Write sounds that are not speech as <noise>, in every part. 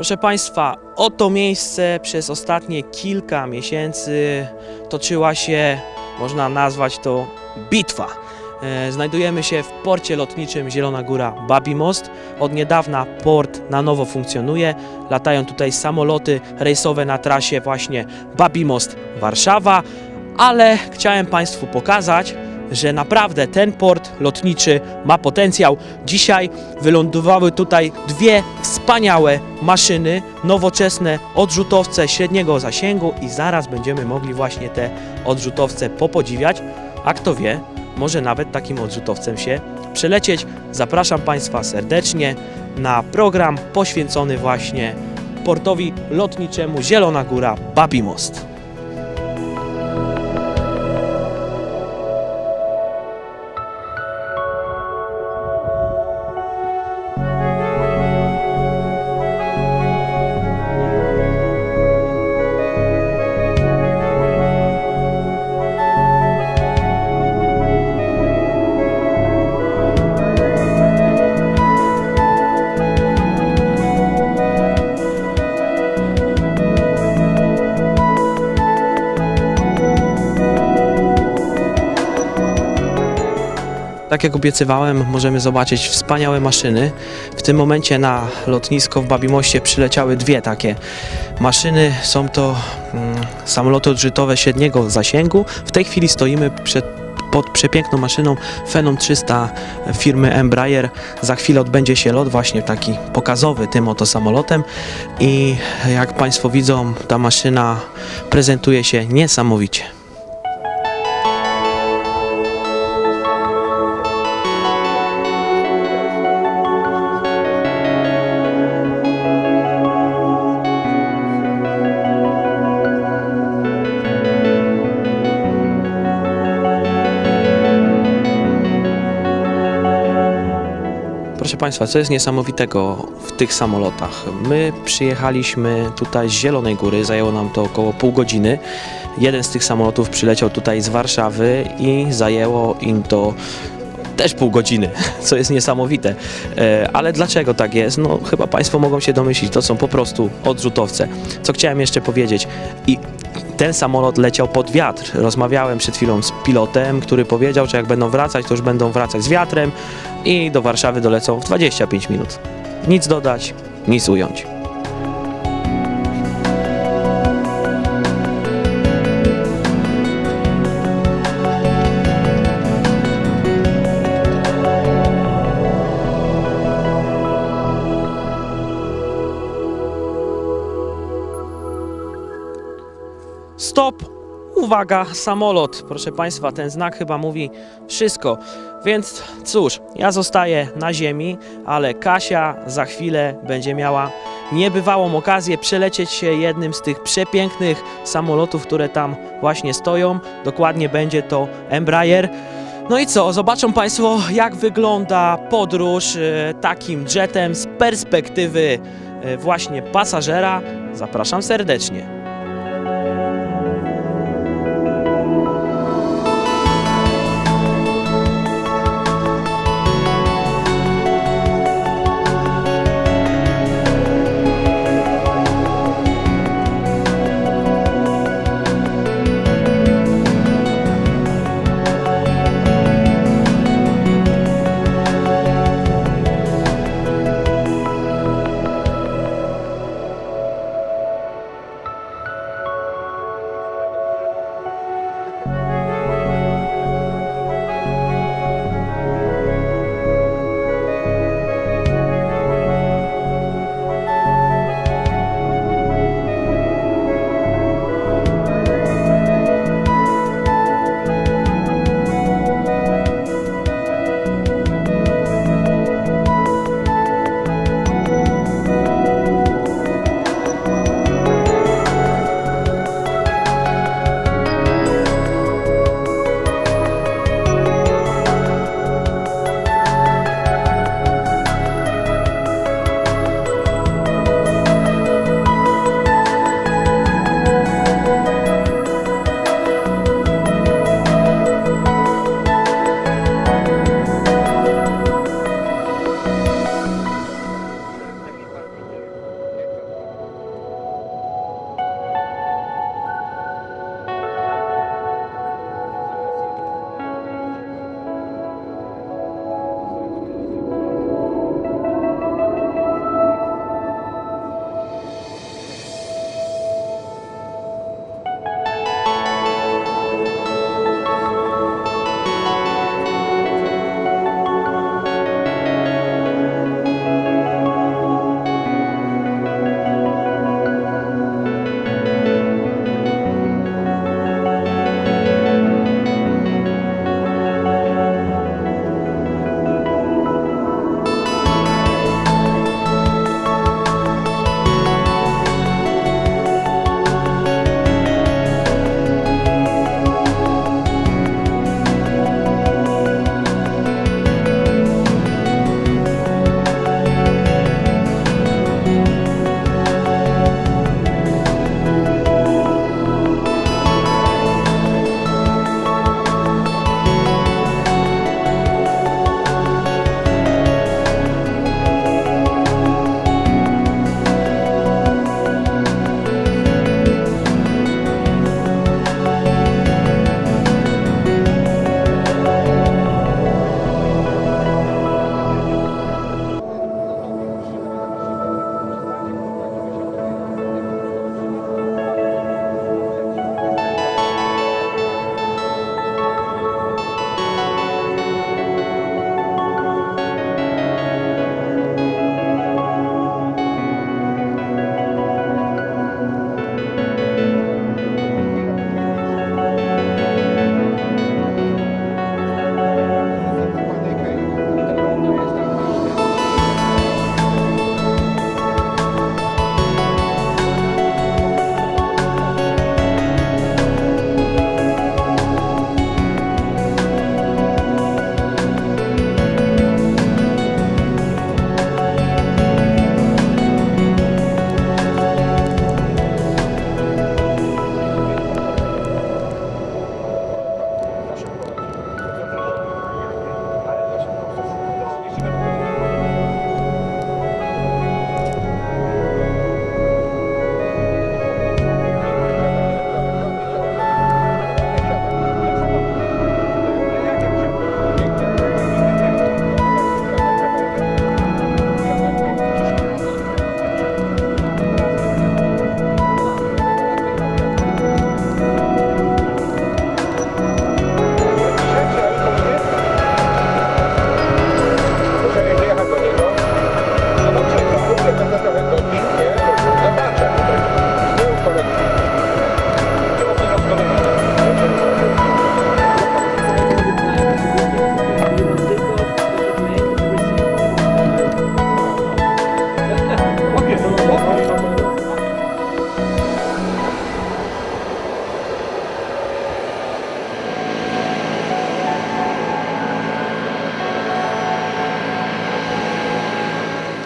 Proszę Państwa, oto miejsce przez ostatnie kilka miesięcy toczyła się, można nazwać to bitwa. E, Znajdujemy się w porcie lotniczym Zielona Góra Babi Most. Od niedawna port na nowo funkcjonuje. Latają tutaj samoloty rejsowe na trasie właśnie Babi Most Warszawa, ale chciałem Państwu pokazać, że naprawdę ten port lotniczy ma potencjał. Dzisiaj wylądowały tutaj dwie wspaniałe maszyny, nowoczesne odrzutowce średniego zasięgu i zaraz będziemy mogli właśnie te odrzutowce popodziwiać, a kto wie, może nawet takim odrzutowcem się przelecieć. Zapraszam Państwa serdecznie na program poświęcony właśnie portowi lotniczemu Zielona Góra Babi Tak jak obiecywałem, możemy zobaczyć wspaniałe maszyny. W tym momencie na lotnisko w Babimoście przyleciały dwie takie maszyny. Są to mm, samoloty odrzutowe średniego zasięgu. W tej chwili stoimy przed pod przepiękną maszyną Phenom 300 firmy Embraer. Za chwilę odbędzie się lot właśnie taki pokazowy tym oto samolotem i jak Państwo widzą, ta maszyna prezentuje się niesamowicie. Państwa, co jest niesamowitego w tych samolotach? My przyjechaliśmy tutaj z Zielonej Góry, zajęło nam to około pół godziny. Jeden z tych samolotów przyleciał tutaj z Warszawy i zajęło im to też pół godziny, <laughs> co jest niesamowite. E, Ale dlaczego tak jest? No chyba Państwo mogą się domyślić, to są po prostu odrzutowce. Co chciałem jeszcze powiedzieć i ten samolot leciał pod wiatr. Rozmawiałem przed chwilą z pilotem, który powiedział, że jak będą wracać, to już będą wracać z wiatrem i do Warszawy dolecą w 25 minut. Nic dodać, nic ująć. Uwaga, samolot. Proszę Państwa, ten znak chyba mówi wszystko. Więc cóż, ja zostaję na ziemi, ale Kasia za chwilę będzie miała niebywałą okazję przelecieć się jednym z tych przepięknych samolotów, które tam właśnie stoją. Dokładnie będzie to Embraer. No i co, zobaczą Państwo, jak wygląda podróż e, takim jetem z perspektywy e, właśnie pasażera. Zapraszam serdecznie.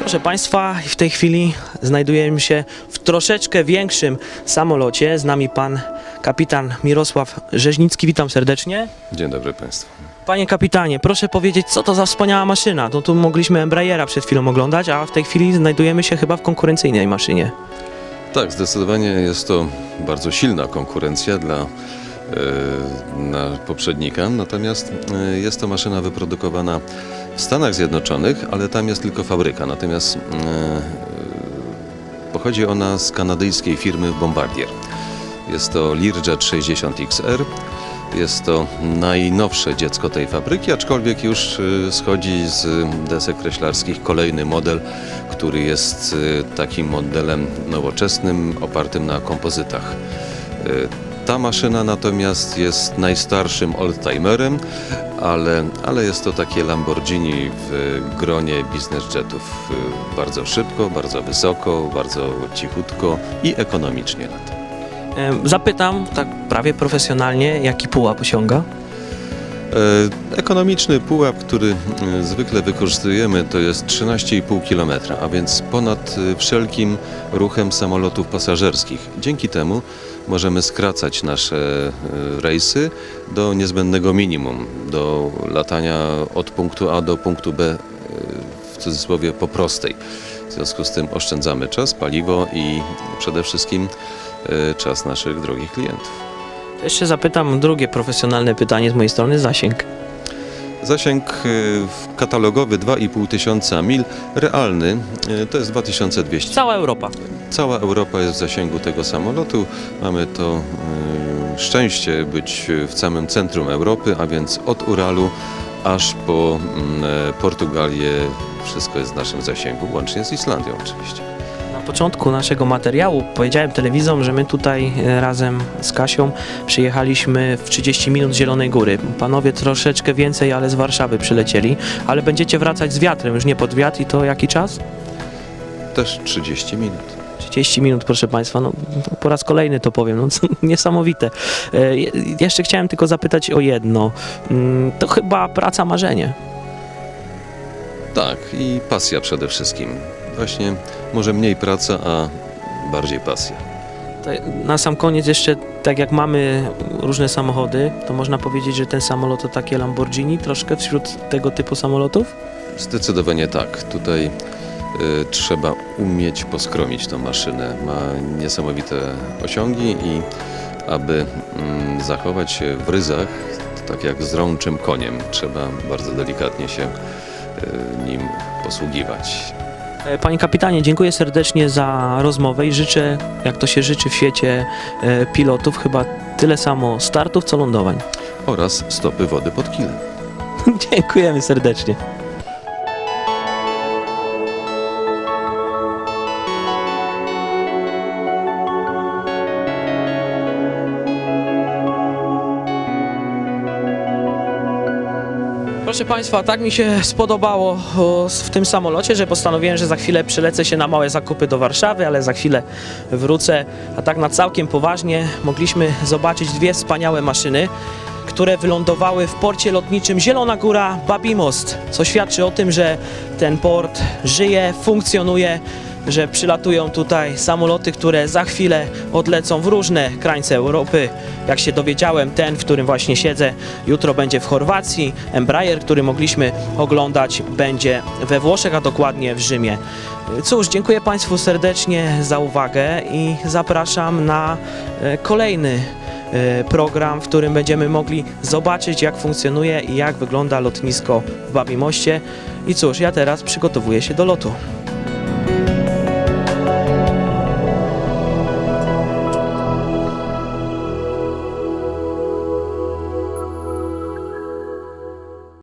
Proszę Państwa, w tej chwili znajdujemy się w troszeczkę większym samolocie. Z nami pan kapitan Mirosław Rzeźnicki. Witam serdecznie. Dzień dobry Państwu. Panie kapitanie, proszę powiedzieć, co to za wspaniała maszyna? No tu mogliśmy Embrayera przed chwilą oglądać, a w tej chwili znajdujemy się chyba w konkurencyjnej maszynie. Tak, zdecydowanie jest to bardzo silna konkurencja dla e, na poprzednika, natomiast e, jest to maszyna wyprodukowana w Stanach Zjednoczonych, ale tam jest tylko fabryka, natomiast e, pochodzi ona z kanadyjskiej firmy Bombardier. Jest to Learjet 60XR. Jest to najnowsze dziecko tej fabryki, aczkolwiek już y, schodzi z desek kreślarskich kolejny model, który jest y, takim modelem nowoczesnym, opartym na kompozytach. Ta maszyna natomiast jest najstarszym oldtimerem, ale, ale jest to takie Lamborghini w gronie business jetów. Bardzo szybko, bardzo wysoko, bardzo cichutko i ekonomicznie lata. Zapytam tak prawie profesjonalnie, jaki pułap osiąga? E, Ekonomiczny pułap, który e, zwykle wykorzystujemy, to jest 13,5 km, a więc ponad e, wszelkim ruchem samolotów pasażerskich. Dzięki temu możemy skracać nasze rejsy do niezbędnego minimum, do latania od punktu A do punktu B, w cudzysłowie po prostej. W związku z tym oszczędzamy czas, paliwo i przede wszystkim czas naszych drogich klientów. Jeszcze zapytam drugie profesjonalne pytanie z mojej strony, zasięg. Zasięg y, katalogowy 2,5 tysiąca mil, realny y, to jest 2200. Cała Europa. Cała Europa jest w zasięgu tego samolotu. Mamy to y, szczęście być w samym centrum Europy, a więc od Uralu aż po mm, e, Portugalię wszystko jest w naszym zasięgu, łącznie z Islandią oczywiście. Początku naszego materiału powiedziałem telewizom, że my tutaj e, razem z Kasią przyjechaliśmy w 30 minut z Zielonej Góry. Panowie troszeczkę więcej, ale z Warszawy przylecieli, ale będziecie wracać z wiatrem, już nie pod wiatr i to jaki czas? Też 30 minut. 30 minut, proszę Państwa, no, po raz kolejny to powiem, no, <laughs> co, niesamowite. E, je- jeszcze chciałem tylko zapytać o jedno. Mm, To chyba praca marzenie. Tak, i pasja przede wszystkim. Właśnie może mniej praca, a bardziej pasja. Na sam koniec jeszcze, tak jak mamy różne samochody, to można powiedzieć, że ten samolot to takie Lamborghini troszkę wśród tego typu samolotów? Zdecydowanie tak. Tutaj y, trzeba umieć poskromić tą maszynę. Ma niesamowite osiągi i aby mm, zachować się w ryzach, to tak jak z rączym koniem, trzeba bardzo delikatnie się y, nim posługiwać. E, Panie kapitanie, dziękuję serdecznie za rozmowę i życzę, jak to się życzy w świecie e, pilotów, chyba tyle samo startów, co lądowań. Oraz stopy wody pod kilem. <laughs> Dziękujemy serdecznie. Proszę Państwa, tak mi się spodobało w tym samolocie, że postanowiłem, że za chwilę przylecę się na małe zakupy do Warszawy, ale za chwilę wrócę. A tak na całkiem poważnie mogliśmy zobaczyć dwie wspaniałe maszyny które wylądowały w porcie lotniczym Zielona Góra Babimost, co świadczy o tym, że ten port żyje, funkcjonuje, że przylatują tutaj samoloty, które za chwilę odlecą w różne krańce Europy. Jak się dowiedziałem, ten, w którym właśnie siedzę, jutro będzie w Chorwacji. Embraer, który mogliśmy oglądać, będzie we Włoszech, a dokładnie w Rzymie. Cóż, dziękuję Państwu serdecznie za uwagę i zapraszam na e, kolejny e, program, w którym będziemy mogli zobaczyć, jak funkcjonuje i jak wygląda lotnisko w Babimoście. I cóż, ja teraz przygotowuję się do lotu.